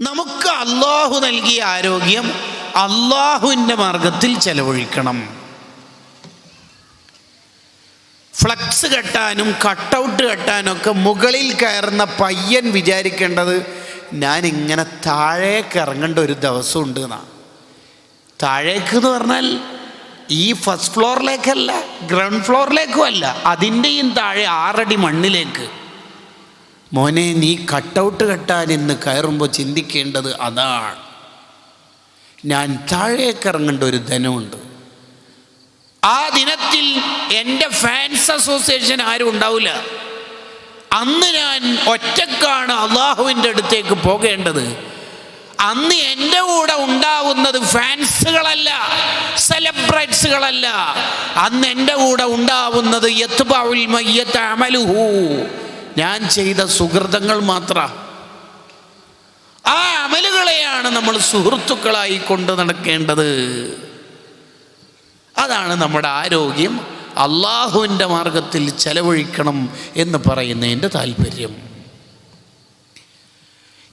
നമുക്ക് അള്ളാഹു നൽകിയ ആരോഗ്യം അള്ളാഹുവിന്റെ മാർഗത്തിൽ ചെലവഴിക്കണം. ഫ്ലക്സ് കെട്ടാനും കട്ടൗട്ട് കെട്ടാനൊക്കെ മുകളിൽ കയറുന്ന പയ്യൻ വിചാരിക്കേണ്ടത് ഞാൻ ഇങ്ങനെ താഴേക്ക് ഇറങ്ങേണ്ട ഒരു ദിവസം ഉണ്ട് എന്നാണ് താഴേക്ക് എന്ന് പറഞ്ഞാൽ ഈ ഫസ്റ്റ് ഫ്ലോറിലേക്കല്ല ഗ്രൗണ്ട് ഫ്ലോറിലേക്കും അല്ല അതിന്റെയും താഴെ ആറടി മണ്ണിലേക്ക്. മോനെ നീ കട്ടൗട്ട് കെട്ടാൻ എന്ന് കയറുമ്പോൾ ചിന്തിക്കേണ്ടത് അതാണ്. ഞാൻ താഴേക്ക് ഇറങ്ങേണ്ട ഒരു ധനമുണ്ട്. ആ ദിനത്തിൽ എന്റെ ഫാൻസ് അസോസിയേഷൻ ആരും ഉണ്ടാവില്ല. അന്ന് ഞാൻ ഒറ്റക്കാണ് അള്ളാഹുവിന്റെ അടുത്തേക്ക് പോകേണ്ടത്. അന്ന് എന്റെ കൂടെ ഉണ്ടാവുന്നത് ഫാൻസുകളല്ല സെലിബ്രേറ്റ്സുകളല്ല അന്ന് എന്റെ കൂടെ ഉണ്ടാവുന്നത് യത്ബഉൽ മയ്യത്ത് അമലുഹു. ഞാൻ ചെയ്ത സുഹൃതങ്ങൾ മാത്ര. ആ അമലുകളെയാണ് നമ്മൾ സുഹൃത്തുക്കളായി കൊണ്ട് നടക്കേണ്ടത്. അതാണ് നമ്മുടെ ആരോഗ്യം. അള്ളാഹുവിന്റെ മാർഗത്തിൽ ചെലവഴിക്കണം എന്ന് പറയുന്നതിന്റെ താല്പര്യം.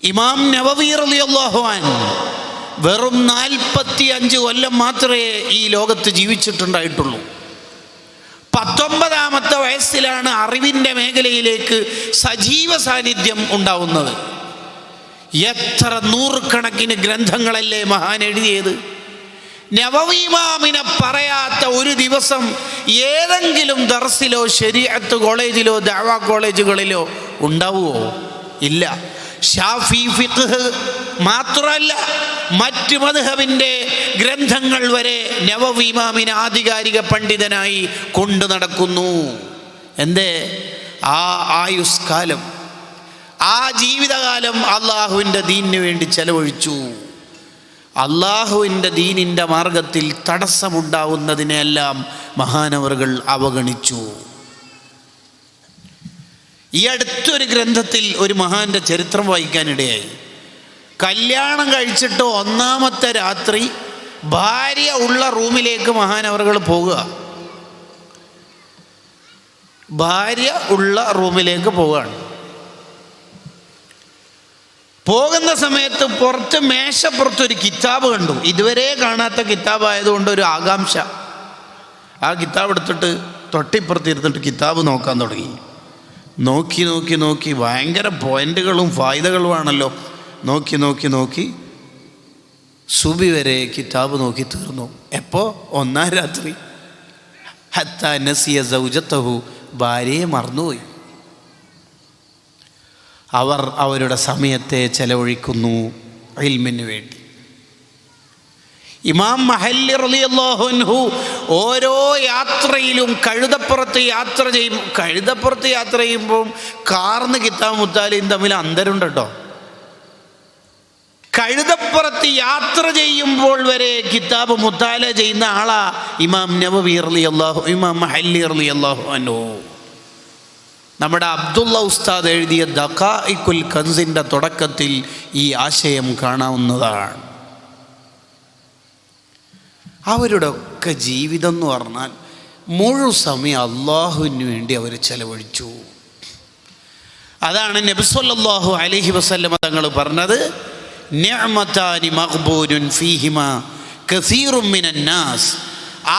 ഇമാം നവവി റളിയല്ലാഹു അള്ളാഹുവാൻ വെറും നാൽപ്പത്തി അഞ്ച് കൊല്ലം മാത്രമേ ഈ ലോകത്ത് ജീവിച്ചിട്ടുണ്ടായിട്ടുള്ളൂ. പത്തൊമ്പതാമത്തെ വയസ്സിലാണ് അറിവിന്റെ മേഖലയിലേക്ക് സജീവ സാന്നിധ്യം ഉണ്ടാവുന്നത്. എത്ര നൂറുകണക്കിന് ഗ്രന്ഥങ്ങളല്ലേ മഹാൻ എഴുതിയത്? നവവീമാമിനെ പറയാത്ത ഒരു ദിവസം ഏതെങ്കിലും ദർസിലോ ശരിയത്ത് കോളേജിലോ ദാവ കോളേജുകളിലോ ഉണ്ടാവുമോ ഇല്ല. ഷാഫി ഫിഖ് മാത്രമല്ല മറ്റ് മധുഹബിന്റെ ഗ്രന്ഥങ്ങൾ വരെ നവവീമാമിനെ ആധികാരിക പണ്ഡിതനായി കൊണ്ടു നടക്കുന്നു. എന്തേ? ആ ആയുഷ്കാലം ആ ജീവിതകാലം അള്ളാഹുവിന്റെ ദീനിന് വേണ്ടി ചെലവഴിച്ചു. അള്ളാഹുവിന്റെ ദീനിന്റെ മാർഗത്തിൽ തടസ്സമുണ്ടാവുന്നതിനെല്ലാം മഹാനവറുകൾ അവഗണിച്ചു. ഈ അടുത്തൊരു ഗ്രന്ഥത്തിൽ ഒരു മഹാന്റെ ചരിത്രം വായിക്കാനിടയായി. കല്യാണം കഴിച്ചിട്ട് ഒന്നാമത്തെ രാത്രി ഭാര്യ ഉള്ള റൂമിലേക്ക് മഹാനവറുകൾ പോകുക. ഭാര്യ ഉള്ള റൂമിലേക്ക് പോവുകയാണ്. പോകുന്ന സമയത്ത് പുറത്ത് മേശപ്പുറത്ത് ഒരു കിതാബ് കണ്ടു. ഇതുവരെ കാണാത്ത കിതാബ് ആയതുകൊണ്ട് ഒരു ആകാംക്ഷ. ആ കിതാബ് എടുത്തിട്ട് തൊട്ടിപ്പുറത്തിരുന്നിട്ട് കിതാബ് നോക്കാൻ തുടങ്ങി. നോക്കി നോക്കി നോക്കി ഭയങ്കര പോയിന്റുകളും ഫായ്ദകളുമാണല്ലോ. നോക്കി നോക്കി നോക്കി സുബി വരെ കിതാബ് നോക്കി തീർന്നു. എപ്പോ? ഒന്നാം രാത്രി. ഹത്ത നസിയ സൗജത്തഹു ഭാര്യയെ മറന്നുപോയി. അവർ അവരുടെ സമയത്തെ ചെലവഴിക്കുന്നു ഇൽമിന് വേണ്ടി. ഇമാം മഹല്ലി ഓരോ യാത്രയിലും കഴുതപ്പുറത്ത് യാത്ര ചെയ്യും. കഴുതപ്പുറത്ത് യാത്ര ചെയ്യുമ്പോൾ കാർന്ന് കിത്താബ് മുത്താലിയും തമ്മിൽ അന്തരുണ്ടോ കഴുതപ്പുറത്ത് യാത്ര ചെയ്യുമ്പോൾ വരെ കിതാബ് മുത്താല ചെയ്യുന്ന ആളാ ഇമാം നബവി അള്ളാഹു ഇമാം മഹല്ലി അള്ളാഹു അനോ നമ്മുടെ അബ്ദുള്ള ഉസ്താദ് എഴുതിയ ദഖായിക്കുൽ കൻസിന്റെ തുടക്കത്തിൽ ഈ ആശയം കാണാവുന്നതാണ്. അവരുടെ ഒക്കെ ജീവിതം എന്ന് പറഞ്ഞാൽ മുഴു സമയം അള്ളാഹുവിന് വേണ്ടി അവർ ചെലവഴിച്ചു. അതാണ് നബിസ്വല്ലാഹു അലഹി വസല്ലമ തങ്ങൾ പറഞ്ഞത്. നിഅമതാനി മഖ്ബൂലുൻ ഫീഹിമ കസീറും മിനന്നാസ്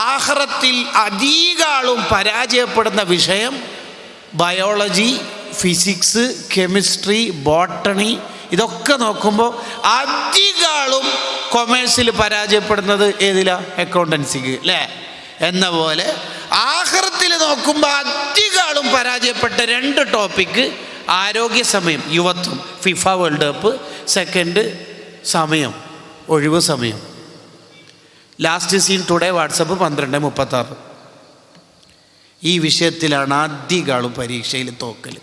ആഖിറത്തിൽ അധികാളും പരാജയപ്പെടുന്ന വിഷയം ബയോളജി ഫിസിക്സ് കെമിസ്ട്രി ബോട്ടണി ഇതൊക്കെ നോക്കുമ്പോൾ അധികാളും കൊമേഴ്സിൽ പരാജയപ്പെടുന്നത് ഏതിലാ? അക്കൗണ്ടൻസിക്ക് അല്ലേ? എന്ന പോലെ ആഹ്റത്തിൽ നോക്കുമ്പോൾ അധികാളും പരാജയപ്പെട്ട രണ്ട് ടോപ്പിക്ക് ആരോഗ്യ സമയം യുവത്വം. ഫിഫ വേൾഡ് കപ്പ് സെക്കൻഡ് സമയം ഒഴിവ് സമയം. ലാസ്റ്റ് സീൻ ടുഡേ വാട്സപ്പ് പന്ത്രണ്ട് മുപ്പത്താറ്. ഈ വിഷയത്തിലാണ് ആദ്യകാളും പരീക്ഷയിൽ തോക്കൽ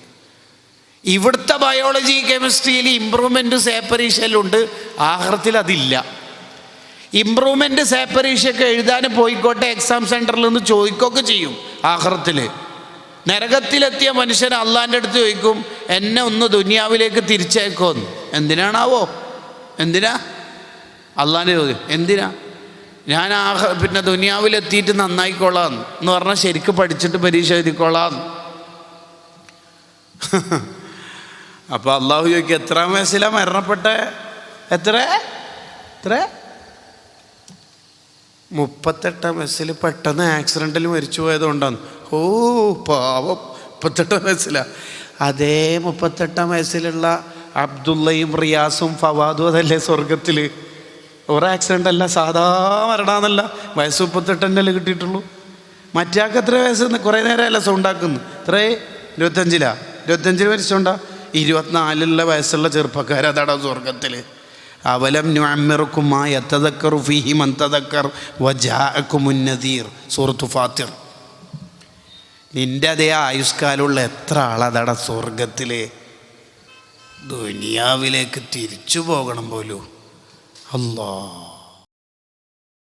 ഇവിടുത്തെ ബയോളജി കെമിസ്ട്രിയിൽ ഇമ്പ്രൂവ്മെന്റ് സേപ്പരീക്ഷയിലുണ്ട് ആഹ്രത്തിൽ അതില്ല. ഇമ്പ്രൂവ്മെന്റ് സേപ്പരീക്ഷയൊക്കെ എഴുതാൻ പോയിക്കോട്ടെ എക്സാം സെന്ററിൽ നിന്ന് ചോദിക്കുകയൊക്കെ ചെയ്യും ആഹ്രത്തിൽ നരകത്തിലെത്തിയ മനുഷ്യൻ അള്ളാന്റെ അടുത്ത് ചോദിക്കും എന്നെ ഒന്ന് ദുനിയാവിലേക്ക് തിരിച്ചേക്കോന്ന് എന്തിനാണാവോ? എന്തിനാ? അള്ളാന്റെ ചോദ്യം. എന്തിനാ? ഞാൻ ആ പിന്നെ ദുനിയാവിലെത്തിയിട്ട് നന്നായിക്കൊള്ളാം എന്ന് പറഞ്ഞാൽ ശരിക്ക് പഠിച്ചിട്ട് പരീക്ഷ എഴുതിക്കൊള്ളാം അപ്പോൾ അള്ളാഹു ചോദിക്കും എത്രാം വയസ്സിലാണ് മരണപ്പെട്ട? എത്ര? എത്ര? മുപ്പത്തെട്ടാം വയസ്സിൽ പെട്ടെന്ന് ആക്സിഡന്റിൽ മരിച്ചു പോയതുകൊണ്ടാണ് ഓ പാവം. മുപ്പത്തെട്ടാം വയസ്സിലാ. അതേ മുപ്പത്തെട്ടാം വയസ്സിലുള്ള അബ്ദുള്ളയും റിയാസും ഫവാദും അതല്ലേ സ്വർഗത്തിൽ ഒരു ആക്സിഡന്റ് അല്ല സാധാ മരണമെന്നല്ല വയസ്സ് മുപ്പത്തെട്ടല്ലേ കിട്ടിയിട്ടുള്ളൂ. മറ്റാൾക്ക് എത്ര വയസ്സ് കുറേ നേരമല്ല സൗണ്ടാക്കുന്നു ഇത്രേ ഇരുപത്തഞ്ചിലാ. ഇരുപത്തഞ്ചിൽ മരിച്ചോണ്ടാ? ഇരുപത്തിനാലിലുള്ള വയസ്സുള്ള ചെറുപ്പക്കാരതാണ് സ്വർഗത്തിൽ അവലം നുഅമ്മിറുക്കും എത്തതക്കർ ഫീഹി മന്തതക്കർ സുഹൃത്തു സൂറത്തു ഫാത്തിർ നിന്റെ അതേ ആയുഷ്കാലമുള്ള എത്ര ആളതട സ്വർഗത്തിൽ ദുനിയാവിലേക്ക് തിരിച്ചു പോകണം പോലും. അല്ലാ